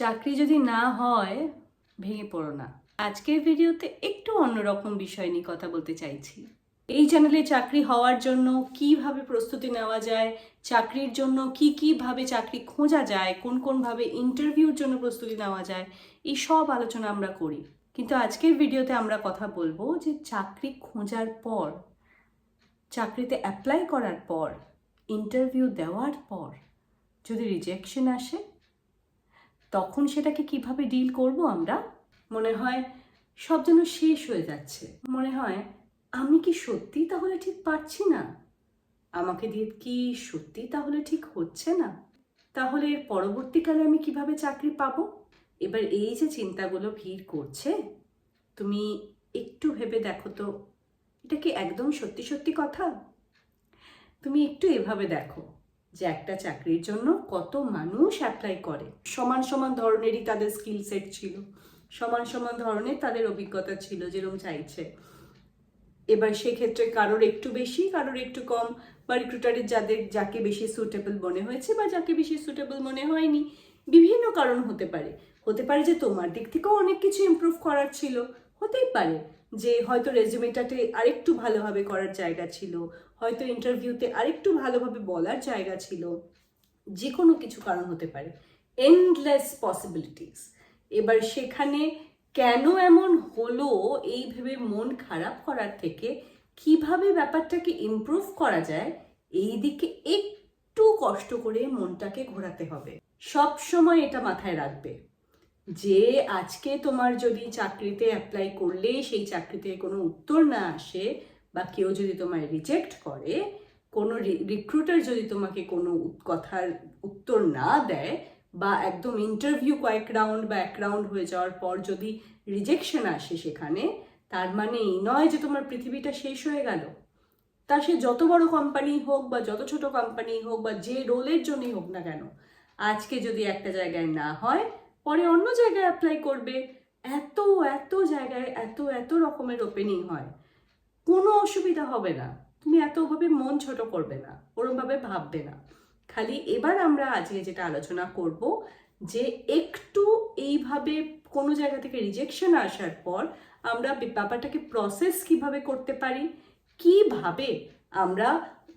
চাকরি যদি না হয়, ভেঙে পড়ো না। আজকের ভিডিওতে একটু অন্যরকম বিষয় নিয়ে কথা বলতে চাইছি। এই চ্যানেলে চাকরি হওয়ার জন্য কীভাবে প্রস্তুতি নেওয়া যায়, চাকরির জন্য কি কীভাবে চাকরি খোঁজা যায়, কোন কোনভাবে ইন্টারভিউর জন্য প্রস্তুতি নেওয়া যায়, এই সব আলোচনা আমরা করি। কিন্তু আজকের ভিডিওতে আমরা কথা বলব যে চাকরি খোঁজার পর, চাকরিতে অ্যাপ্লাই করার পর ইন্টারভিউ দেওয়ার পর যদি রিজেকশন আসে তখন সেটাকে কীভাবে ডিল করব আমরা? মনে হয় সব যেন শেষ হয়ে যাচ্ছে। মনে হয়, আমি কি সত্যি তাহলে ঠিক পারছি না? আমাকে দিয়ে কি সত্যি তাহলে ঠিক হচ্ছে না? তাহলে পরবর্তীকালে আমি কীভাবে চাকরি পাবো? এবার এই যে চিন্তাগুলো ভিড় করছে, তুমি একটু ভেবে দেখো তো, এটা কি একদম সত্যি সত্যি কথা? তুমি একটু এভাবে দেখো। যে একটা চাকরির জন্য কত মানুষ অ্যাপ্লাই করে। সমান সমান ধরনেরই তাদের স্কিল সেট ছিল। সমান সমান ধরনের তাদের অভিজ্ঞতা ছিল যেরকম চাইছে। এবার সেক্ষেত্রে কারোর একটু বেশি, কারোর একটু কম বা রিক্রুটারের যাদের, যাকে বেশি সুটেবল মনে হয়েছে বা যাকে বেশি সুটেবল মনে হয়নি, বিভিন্ন কারণ হতে পারে। হতে পারে যে তোমার দিক থেকেও অনেক কিছু ইমপ্রুভ করার ছিল। হতেই পারে যে হয়তো রেজুমেটাতে আরেকটু ভালোভাবে করার জায়গা ছিল হয়তো ইন্টারভিউতে আরেকটু ভালোভাবে বলার জায়গা ছিল। যে কোনো কিছু কারণ হতে পারে। এন্ডলেস পসিবিলিটিস এবার সেখানে কেন এমন হলো, এই ভেবে মন খারাপ করার থেকে কীভাবে ব্যাপারটাকে ইমপ্রুভ করা যায়, এই দিকে একটু কষ্ট করে মনটাকে ঘোরাতে হবে। সব সময় এটা মাথায় রাখবে যে, আজকে তোমার যদি চাকরিতে অ্যাপ্লাই করলে সেই চাকরিতে কোনো উত্তর না আসে বা কেউ যদি তোমায় রিজেক্ট করে, কোনো রিক্রুটার যদি তোমাকে কোনো কথার উত্তর না দেয় বা একদম ইন্টারভিউ কয়েক রাউন্ড বা এক রাউন্ড হয়ে যাওয়ার পর যদি রিজেকশন আসে সেখানে, তার মানে এই নয় যে তোমার পৃথিবীটা শেষ হয়ে গেল। তা সে যত বড় কোম্পানি হোক বা যত ছোট কোম্পানি হোক বা যে রোলের জন্যই হোক না কেন, আজকে যদি একটা জায়গায় না হয়, পরে অন্য জায়গায় অ্যাপ্লাই করবে। এত এত জায়গায় এত এত রকমের ওপেনিং হয়। কোনো অসুবিধা হবে না। তুমি এতভাবে মন ছোট করবে না ওরমভাবে ভাববে না। খালি এবার আমরা আজকে যেটা আলোচনা করব যে একটু এইভাবে কোনো জায়গা থেকে রিজেকশন আসার পর আমরা ব্যাপারটাকে প্রসেস কীভাবে করতে পারি, কীভাবে আমরা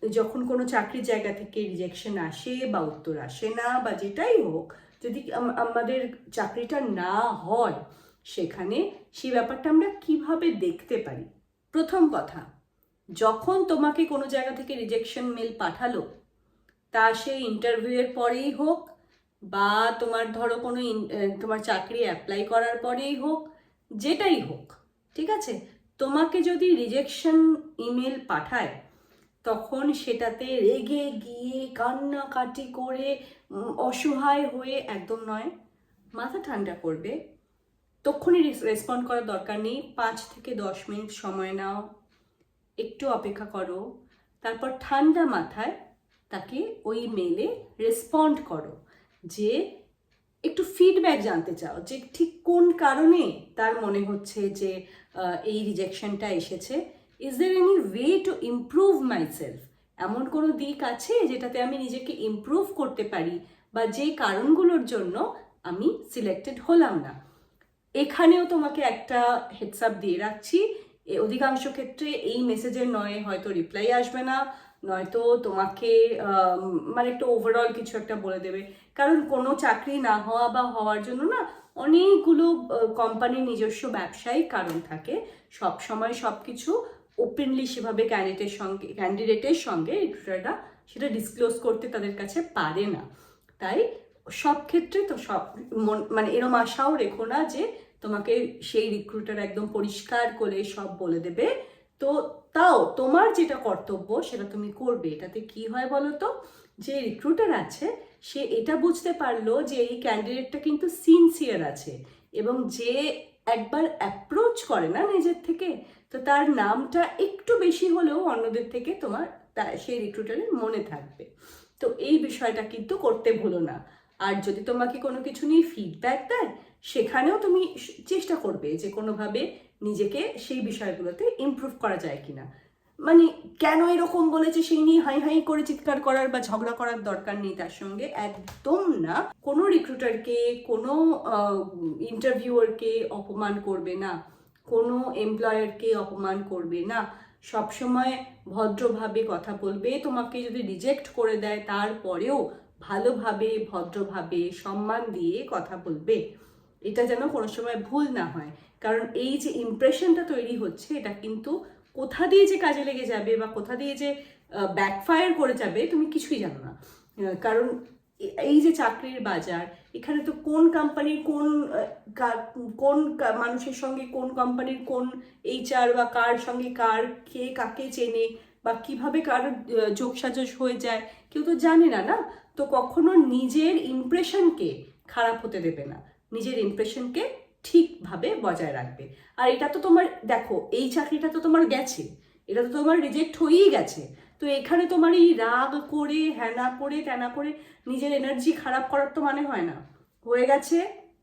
যখন কোনো চাকরির জায়গা থেকে রিজেকশন আসে বা উত্তর আসে না বা যেটাই হোক, যদি আমাদের চাকরিটা না হয়, সেখানে সেই ব্যাপারটা আমরা কীভাবে দেখতে পারি? প্রথম কথা, যখন তোমাকে কোনো জায়গা থেকে রিজেকশন মেল পাঠালো, তা সে ইন্টারভিউয়ের পরেই হোক বা তোমার ধরো কোনো তোমার চাকরি অ্যাপ্লাই করার পরেই হোক, যেটাই হোক, ঠিক আছে? তোমাকে যদি রিজেকশন ইমেল পাঠায়, তখন সেটাতে রেগে গিয়ে কান্নাকাটি করে অসহায় হয়ে একদম নয়, মাথা ঠান্ডা করবে। তক্ষুনি রেসপন্ড করার দরকার নেই। পাঁচ থেকে দশ মিনিট সময় নাও। একটু অপেক্ষা করো। তারপর ঠান্ডা মাথায় তাকে ওই মেলে রেসপন্ড করো যে একটু ফিডব্যাক জানতে চাও যে ঠিক কোন কারণে তার মনে হচ্ছে যে এই রিজেকশনটা এসেছে। Is there any way to improve myself এমন কোনো দিক আছে যেটাতে আমি নিজেকে ইমপ্রুভ করতে পারি বা যে কারণগুলোর জন্য আমি সিলেক্টেড হলাম না? এখানেও তোমাকে একটা হেডসআপ দিয়ে রাখছি। অধিকাংশ ক্ষেত্রে এই মেসেজের নয় হয়তো রিপ্লাই আসবে না, নয়তো তোমাকে মানে একটা ওভারঅল কিছু একটা বলে দেবে। কারণ কোনো চাকরি না হওয়া বা হওয়ার জন্য না অনেকগুলো কোম্পানির নিজস্ব ব্যবসায়িক কারণ থাকে। সব সময় সব কিছু ওপেনলি সেভাবে ক্যান্ডিডেটের সঙ্গে ক্যান্ডিডেটের সঙ্গে রিক্রুটাররা সেটা ডিসক্লোজ করতে তাদের কাছে পারে না। তাই সব ক্ষেত্রে তো সব মন- মানে এরম আশাও রেখো না যে তোমাকে সেই রিক্রুটার একদম পরিষ্কার করে সব বলে দেবে। তো তাও তোমার যেটা কর্তব্য সেটা তুমি করবে। এটাতে কি হয় বলো তো যে রিক্রুটার আছে, সে এটা বুঝতে পারল যে এই ক্যান্ডিডেটটা কিন্তু সিনসিয়ার আছে এবং যে একবার অ্যাপ্রোচ করে না নিজের থেকে, তো তার নামটা একটু বেশি হলেও অন্যদের থেকে তোমার সেই রিক্রুটারের মনে থাকবে। তো এই বিষয়টা কিন্তু করতে ভুলো না। আর যদি তোমাকে কোনো কিছু নিয়ে ফিডব্যাক দেয়, সেখানেও তুমি চেষ্টা করবে যে কোনোভাবে নিজেকে সেই বিষয়গুলোতে ইমপ্রুভ করা যায় কিনা। মানে কেন এরকম বলেছে সেই নিয়ে হাই হাই করে চিৎকার করার বা ঝগড়া করার দরকার নেই তার সঙ্গে? একদম না। কোনো রিক্রুটারকে কোনো ইন্টারভিউয়ারকে অপমান করবে না। কোনো এমপ্লয়ারকে অপমান করবে না। সবসময় ভদ্রভাবে কথা বলবে। তোমাকে যদি রিজেক্ট করে দেয়, তারপরেও ভালোভাবে, ভদ্রভাবে সম্মান দিয়ে কথা বলবে। এটা যেন কোনো সময় ভুল না হয়। কারণ এই যে ইমপ্রেশনটা তৈরি হচ্ছে, এটা কিন্তু কোথা দিয়ে যে কাজে লেগে যাবে বা কোথা দিয়ে যে ব্যাকফায়ার করে যাবে, তুমি কিছুই জানো না। কারণ এই যে চাকরির বাজার, এখানে তো কোন কোম্পানির কোন কোন মানুষের সঙ্গে কোন কোম্পানির কোন এইচআর বা কার সঙ্গে কার, কে কাকে চেনে বা কীভাবে কার আহ, যোগসাজশ হয়ে যায় কেউ তো জানে না না? তো কখনো নিজের ইমপ্রেশনকে খারাপ হতে দেবে না। নিজের ইমপ্রেশনকে ঠিকভাবে বজায় রাখবে। আর এটা তো তোমার দেখো এই চাকরিটা তো তোমার গেছে। এটা তো তোমার রিজেক্ট হয়েই গেছে। তো এখানে তোমার এই রাগ করে হ্যানা করে ট্যানা করে নিজের এনার্জি খারাপ করার তো মানে হয় না। হয়ে গেছে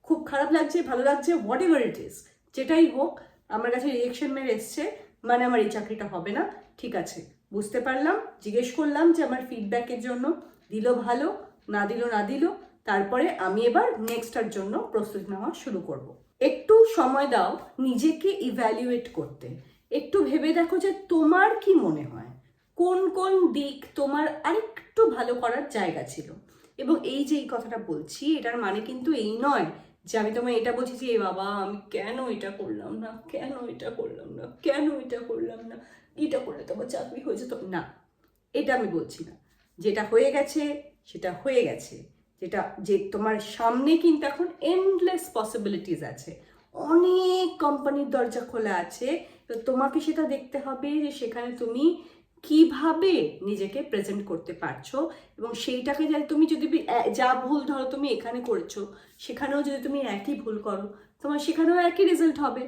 খুব খারাপ লাগছে ভালো লাগছে হোয়াট এভার ইট ইজ যেটাই হোক আমার কাছে রিয়েকশন মেল এসছে। মানে আমার এই চাকরিটা হবে না। ঠিক আছে, বুঝতে পারলাম, জিজ্ঞেস করলাম যে আমার ফিডব্যাকের জন্য, দিল ভালো, না দিল না দিল, তারপরে আমি এবার নেক্সটার জন্য প্রস্তুতি নেওয়া শুরু করব। একটু সময় দাও নিজেকে ইভ্যালুয়েট করতে। একটু ভেবে দেখো যে তোমার কি মনে হয়, কোন কোন দিক তোমার আরেকটু ভালো করার জায়গা ছিল। এবং এই যে এই কথাটা বলছি, এটার মানে কিন্তু এই নয় যে আমি তোমায় এটা বলছি যে বাবা, আমি কেন এটা করলাম না? কেন এটা করলাম না? কেন এটা করলাম না? এটা করলে তোমার চাকরি হয়ে যেত না, এটা আমি বলছি না। যেটা হয়ে গেছে, সেটা হয়ে গেছে। যেটা, যে তোমার সামনে কিন্তু এখন এন্ডলেস পসিবিলিটিস আছে। অনেক কোম্পানির দরজা খোলা আছে। তো তোমাকে সেটা দেখতে হবে যে সেখানে তুমি কীভাবে নিজেকে প্রেজেন্ট করতে পারছ? এবং সেইটাকে যাতে তুমি যদি যা ভুল ধরো তুমি এখানে করেছ, সেখানেও যদি তুমি একই ভুল করো, তোমার সেখানেও একই রেজাল্ট হবে।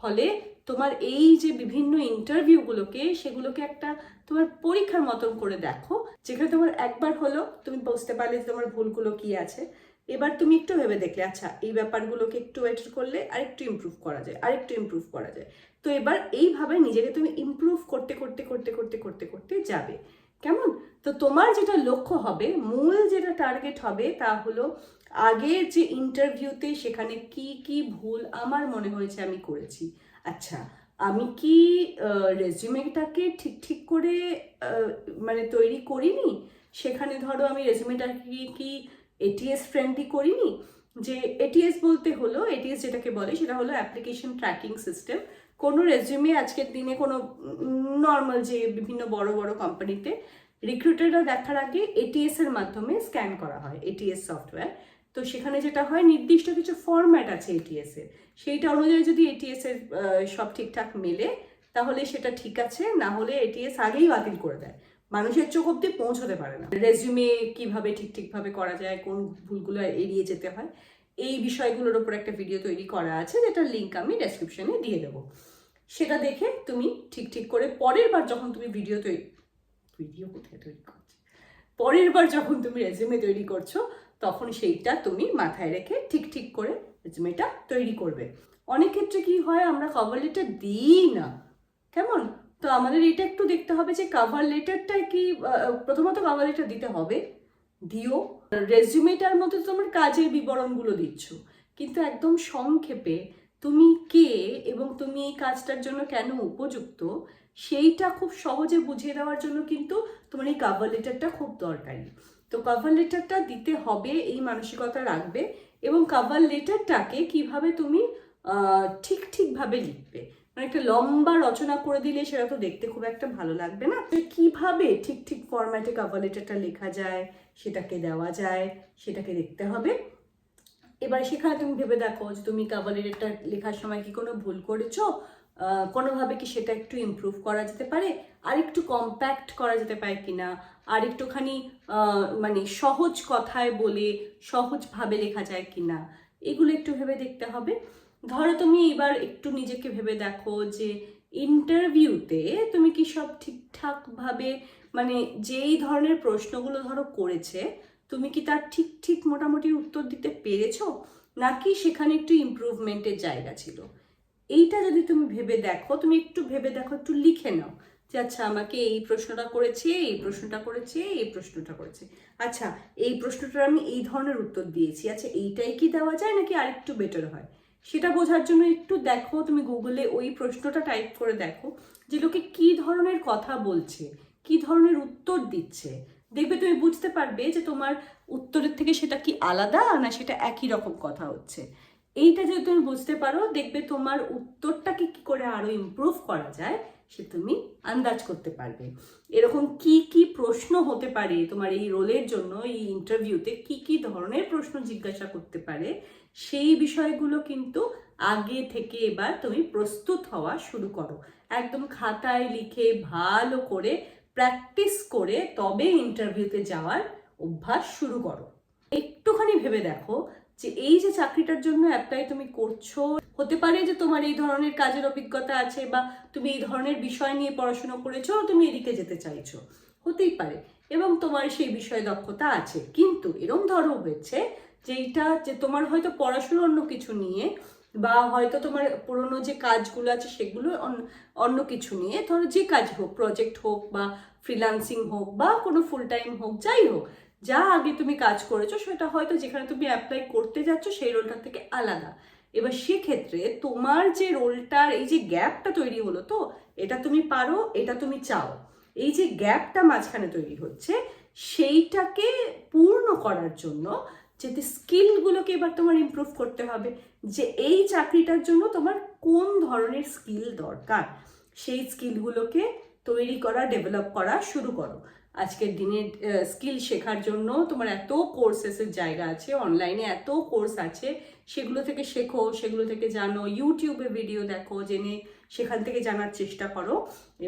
ফলে তোমার এই যে বিভিন্ন ইন্টারভিউগুলোকে সেগুলোকে একটা তোমার পরীক্ষার মতন করে দেখো, যেখানে তোমার একবার হলো, তুমি বুঝতে পারলে যে তোমার ভুলগুলো কি আছে। এবার তুমি একটু ভেবে দেখলে আচ্ছা এই ব্যাপারগুলোকে একটু ওয়েট করলে আরেকটু ইমপ্রুভ করা যায়, আরেকটু ইমপ্রুভ করা যায়। তো এবার এইভাবে নিজেকে তুমি ইমপ্রুভ করতে করতে করতে করতে করতে করতে যাবে। কেমন? তো তোমার যেটা লক্ষ্য হবে, মূল যেটা টার্গেট হবে তা হলো আগের যে ইন্টারভিউতে সেখানে কি কি ভুল আমার মনে হয়েছে আমি করেছি। আচ্ছা আমি কি রেজিউমেটাকে ঠিক ঠিক করে মানে তৈরি করিনি? সেখানে ধরো আমি রেজিউমেটাকে কি এটিএস ফ্রেন্ডলি করিনি? যে এটিএস বলতে হলো এটিএস যেটাকে বলে সেটা হলো অ্যাপ্লিকেশন ট্র্যাকিং সিস্টেম কোনো রেজিউমে আজকের দিনে কোনো নর্মাল যে বিভিন্ন বড় বড় কোম্পানিতে রিক্রুটাররা দেখার আগে এটিএস এর মাধ্যমে স্ক্যান করা হয় এটিএস সফটওয়্যার তো সেখানে যেটা হয়, নির্দিষ্ট কিছু ফরম্যাট আছে এটিএস এর। সেইটা অনুযায়ী যদি এটিএস এর সব ঠিকঠাক মেলে, তাহলে সেটা ঠিক আছে, না হলে এটিএস আগেই বাতিল করে দেয়। মানুষের চোখ অব্দি পৌঁছতে পারে না। রেজিউমে কীভাবে ঠিক ঠিকভাবে করা যায়, কোন ভুলগুলো এড়িয়ে যেতে হয়, এই বিষয়গুলোর উপর একটা ভিডিও তৈরি করা আছে, যেটার লিঙ্ক আমি ডেসক্রিপশনে দিয়ে দেবো। সেটা দেখে তুমি ঠিক ঠিক করে পরের বার যখন তুমি ভিডিও তৈরি ভিডিও কোথায় তৈরি করছ? পরের বার যখন তুমি রেজিউমে তৈরি করছ, তখন সেইটা তুমি মাথায় রেখে ঠিক ঠিক করে রেজিউমেটা তৈরি করবে। অনেক ক্ষেত্রে কি হয়, আমরা কভার লেটার দিই না। কেমন? তো আমাদের এটা একটু দেখতে হবে যে কভার লেটারটা কি প্রথমত কভার লেটার দিতে হবে। দিও। রেজিউমেটার মধ্যে তোমার কাজের বিবরণগুলো দিচ্ছ। কিন্তু একদম সংক্ষেপে তুমি কে এবং তুমি এই কাজটার জন্য কেন উপযুক্ত? সেইটা খুব সহজে বুঝিয়ে দেওয়ার জন্য কিন্তু তোমার এই কাভার লেটারটা খুব দরকারি। তো কাভার লেটারটা দিতে হবে, এই মানসিকতা রাখবে এবং কাভার লেটারটাকে কীভাবে তুমি ঠিক ঠিকভাবে লিখবে। মানে একটা লম্বা রচনা করে দিলে সেটা তো দেখতে খুব একটা ভালো লাগবে না। কীভাবে ঠিক ঠিক ফরম্যাটে কাভার লেটারটা লেখা যায়, সেটাকে দেওয়া যায়, সেটাকে দেখতে হবে। এবার সেখানে তুমি ভেবে দেখো যে তুমি কাভার লেটারটা লেখার সময় কি কোনো ভুল করেছ? কোনোভাবে কি সেটা একটু ইমপ্রুভ করা যেতে পারে? আর একটু কম্প্যাক্ট করা যেতে পারে কিনা? আর একটুখানি মানে সহজ কথায় বলে সহজভাবে লেখা যায় কিনা? এগুলো একটু ভেবে দেখতে হবে। ধরো তুমি এবার একটু নিজেকে ভেবে দেখো যে ইন্টারভিউতে তুমি কি সব ঠিকঠাকভাবে মানে যেই ধরনের প্রশ্নগুলো ধরো করেছে তুমি কি তার ঠিক ঠিক মোটামুটি উত্তর দিতে পেরেছ? নাকি সেখানে একটু ইমপ্রুভমেন্টের জায়গা ছিল? এইটা যদি তুমি ভেবে দেখো, তুমি একটু ভেবে দেখো, একটু লিখে নাও যে আচ্ছা আমাকে এই প্রশ্নটা করেছে, এই প্রশ্নটা করেছে, এই প্রশ্নটা করেছে। আচ্ছা এই প্রশ্নটার আমি এই ধরনের উত্তর দিয়েছি। আচ্ছা এইটাই কি দেওয়া যায় নাকি আরেকটু বেটার হয়? সেটা বোঝার জন্য একটু দেখো, তুমি গুগলে ওই প্রশ্নটা টাইপ করে দেখো যে লোকে কি ধরনের কথা বলছে, কি ধরনের উত্তর দিচ্ছে দেখবে তুমি বুঝতে পারবে যে তোমার উত্তরের থেকে সেটা কি আলাদা না সেটা একই রকম কথা হচ্ছে। এইটা যদি তুমি বুঝতে পারো, দেখবে তোমার উত্তরটাকে কি করে আরও ইমপ্রুভ করা যায়, সে তুমি আন্দাজ করতে পারবে। এরকম কি কি প্রশ্ন হতে পারে তোমার এই রোলের জন্য, এই ইন্টারভিউতে কি কি ধরনের প্রশ্ন জিজ্ঞাসা করতে পারে, সেই বিষয়গুলো কিন্তু আগে থেকে এবার তুমি প্রস্তুত হওয়া শুরু করো। একদম খাতায় লিখে ভালো করে প্র্যাকটিস করে তবে ইন্টারভিউতে যাওয়ার অভ্যাস শুরু করো। একটুখানি ভেবে দেখো যে এই যে চাকরিটার জন্য অ্যাপ্লাই তুমি করছ, হতে পারে যে তোমার এই ধরনের কাজের অভিজ্ঞতা আছে বা তুমি এই ধরনের বিষয় নিয়ে পড়াশোনা করেছ তুমি এদিকে যেতে চাইছো, হতেই পারে এবং তোমার সেই বিষয়ে দক্ষতা আছে। কিন্তু এরম ধরো হয়েছে যে এইটা যে তোমার হয়তো পড়াশোনা অন্য কিছু নিয়ে বা হয়তো তোমার পুরনো যে কাজগুলো আছে সেগুলো অন্য- কিছু নিয়ে ধরো যে কাজ হোক প্রজেক্ট হোক বা ফ্রিল্যান্সিং হোক বা কোনো ফুল টাইম হোক, যাই হোক, যা আগে তুমি কাজ করেছ সেটা হয়তো যেখানে তুমি অ্যাপ্লাই করতে যাচ্ছ সেই রোলটার থেকে আলাদা। এবার সেক্ষেত্রে তোমার যে রোলটার এই যে গ্যাপটা তৈরি হলো তো, এটা তুমি পারো, এটা তুমি চাও। এই যে গ্যাপটা মাঝখানে তৈরি হচ্ছে, সেইটাকে পূর্ণ করার জন্য যেতে স্কিলগুলোকে এবার তোমার ইমপ্রুভ করতে হবে। যে এই চাকরিটার জন্য তোমার কোন ধরনের স্কিল দরকার? সেই স্কিলগুলোকে তৈরি করা, ডেভেলপ করা শুরু করো। আজকের দিনে স্কিল শেখার জন্য তোমার এত কোর্সেসের জায়গা আছে, অনলাইনে এত কোর্স আছে, সেগুলো থেকে শেখো, সেগুলো থেকে জানো, ইউটিউবে ভিডিও দেখো, জেনে সেখান থেকে জানার চেষ্টা করো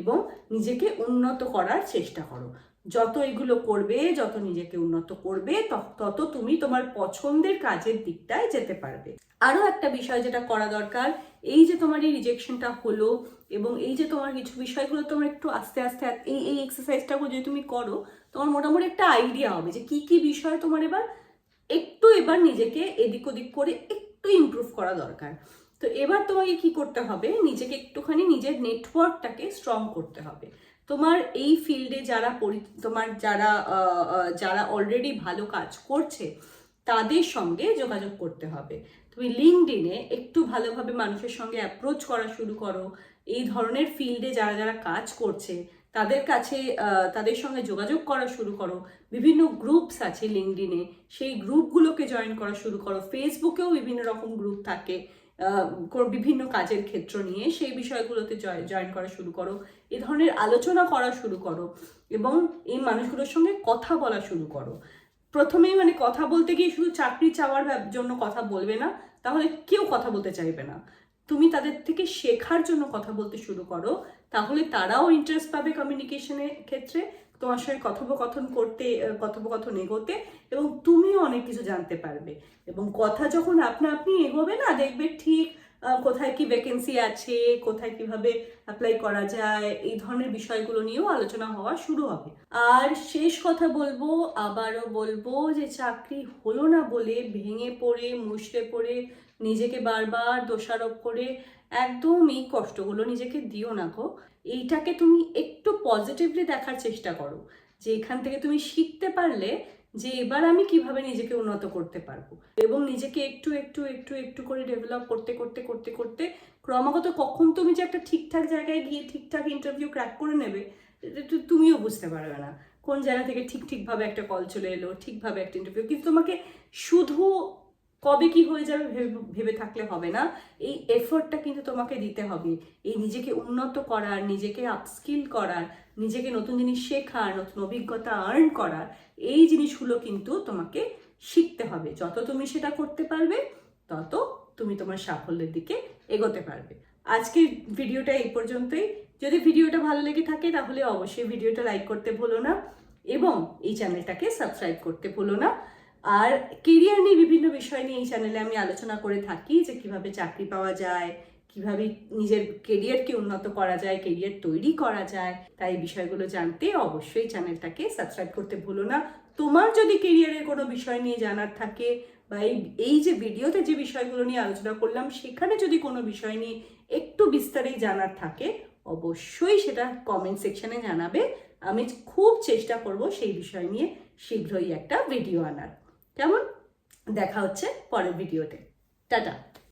এবং নিজেকে উন্নত করার চেষ্টা করো। যত এগুলো করবে, যত নিজেকে উন্নত করবে, তত তুমি তোমার পছন্দের কাজের দিকটায় যেতে পারবে। আরও একটা বিষয় যেটা করা দরকার, এই যে তোমার এই রিজেকশনটা হলো এবং এই যে তোমার কিছু বিষয়গুলো তোমার একটু আস্তে আস্তে এই এই এক্সারসাইজটাকে যদি তুমি করো, তোমার মোটামুটি একটা আইডিয়া হবে যে কি কি বিষয় তোমার এবার একটু এবার নিজেকে এদিক ওদিক করে একটু ইমপ্রুভ করা দরকার। তো এবার তোমাকে কি করতে হবে? নিজেকে একটুখানি নিজের নেটওয়ার্কটাকে স্ট্রং করতে হবে। তোমার এই ফিল্ডে যারা পরি- তোমার যারা যারা অলরেডি ভালো কাজ করছে, তাদের সঙ্গে যোগাযোগ করতে হবে। তুমি লিঙ্কডিনে একটু ভালোভাবে মানুষের সঙ্গে অ্যাপ্রোচ করা শুরু করো। এই ধরনের ফিল্ডে যারা যারা কাজ করছে, তাদের কাছে তাদের সঙ্গে যোগাযোগ করা শুরু করো। বিভিন্ন গ্রুপস আছে লিঙ্কডিনে সেই গ্রুপগুলোকে জয়েন করা শুরু করো। ফেসবুকেও বিভিন্ন রকম গ্রুপ থাকে। বিভিন্ন কাজের ক্ষেত্র নিয়ে সেই বিষয়গুলোতে জয়েন করা শুরু করো, এ ধরনের আলোচনা করা শুরু করো এবং এই মানুষগুলোর সঙ্গে কথা বলা শুরু করো। প্রথমেই মানে কথা বলতে গিয়ে শুধু চাকরি চাওয়ার জন্য কথা বলবে না, তাহলে কেউ কথা বলতে চাইবে না। তুমি তাদের থেকে শেখার জন্য কথা বলতে শুরু করো, তাহলে তারাও ইন্টারেস্ট পাবে কমিউনিকেশনের ক্ষেত্রে তোমার সঙ্গে কথোপকথন করতে কথোপকথন এগোতে এবং তুমিও অনেক কিছু জানতে পারবে। এবং কথা যখন আপনা আপনি এগোবে না, দেখবে ঠিক কোথায় কি ভ্যাকেন্সি আছে, কোথায় কীভাবে অ্যাপ্লাই করা যায়, এই ধরনের বিষয়গুলো নিয়েও আলোচনা হওয়া শুরু হবে। আর শেষ কথা বলব, আবারও বলব যে চাকরি হলো না বলে ভেঙে পড়ে, মুষড়ে পড়ে, নিজেকে বারবার দোষারোপ করে একদম এই কষ্টগুলো নিজেকে দিও না গো। এইটাকে তুমি একটু পজিটিভলি দেখার চেষ্টা করো। যে এখান থেকে তুমি শিখতে পারলে যে এবার আমি কীভাবে নিজেকে উন্নত করতে পারব। এবং নিজেকে একটু একটু একটু একটু করে ডেভেলপ করতে করতে করতে করতে ক্রমাগত কখন তুমি যে একটা ঠিকঠাক জায়গায় গিয়ে ঠিকঠাক ইন্টারভিউ ক্র্যাক করে নেবে তুমিও বুঝতে পারবে না। কোন জায়গা থেকে ঠিক ঠিকভাবে একটা কল চলে এলো, ঠিকভাবে একটা ইন্টারভিউ কিন্তু তোমাকে শুধু কবে কি হয়ে যাবে ভেবে- থাকলে হবে না, এই এফোর্টটা কিন্তু তোমাকে দিতে হবে। এই নিজেকে উন্নত করার, নিজেকে আপস্কিল করার, নিজেকে নতুন জিনিস শেখার, নতুন অভিজ্ঞতা আর্ন করার, এই জিনিসগুলো কিন্তু তোমাকে শিখতে হবে। যত তুমি সেটা করতে পারবে, তত তুমি তোমার সাফল্যের দিকে এগোতে পারবে। আজকের ভিডিওটা এই পর্যন্তই। যদি ভিডিওটা ভালো লেগে থাকে, তাহলে অবশ্যই ভিডিওটা লাইক করতে ভুলো না এবং এই চ্যানেলটাকে সাবস্ক্রাইব করতে ভুলো না। আর কেরিয়ার নিয়ে বিভিন্ন বিষয় নিয়ে এই চ্যানেলে আমি আলোচনা করে থাকি যে কীভাবে চাকরি পাওয়া যায়, কীভাবে নিজের কেরিয়ারকে উন্নত করা যায় কেরিয়ার তৈরি করা যায়। তাই বিষয়গুলো জানতে অবশ্যই চ্যানেলটাকে সাবস্ক্রাইব করতে ভুলো না। তোমার যদি কেরিয়ারের কোনো বিষয় নিয়ে জানার থাকে বা এই এই যে ভিডিওতে যে বিষয়গুলো নিয়ে আলোচনা করলাম, সেখানে যদি কোনো বিষয় নিয়ে একটু বিস্তারেই জানার থাকে, অবশ্যই সেটা কমেন্ট সেকশনে জানাবে। আমি খুব চেষ্টা করব সেই বিষয় নিয়ে শীঘ্রই একটা ভিডিও আনার। কেমন? দেখা হচ্ছে পরের ভিডিওতে। টাটা।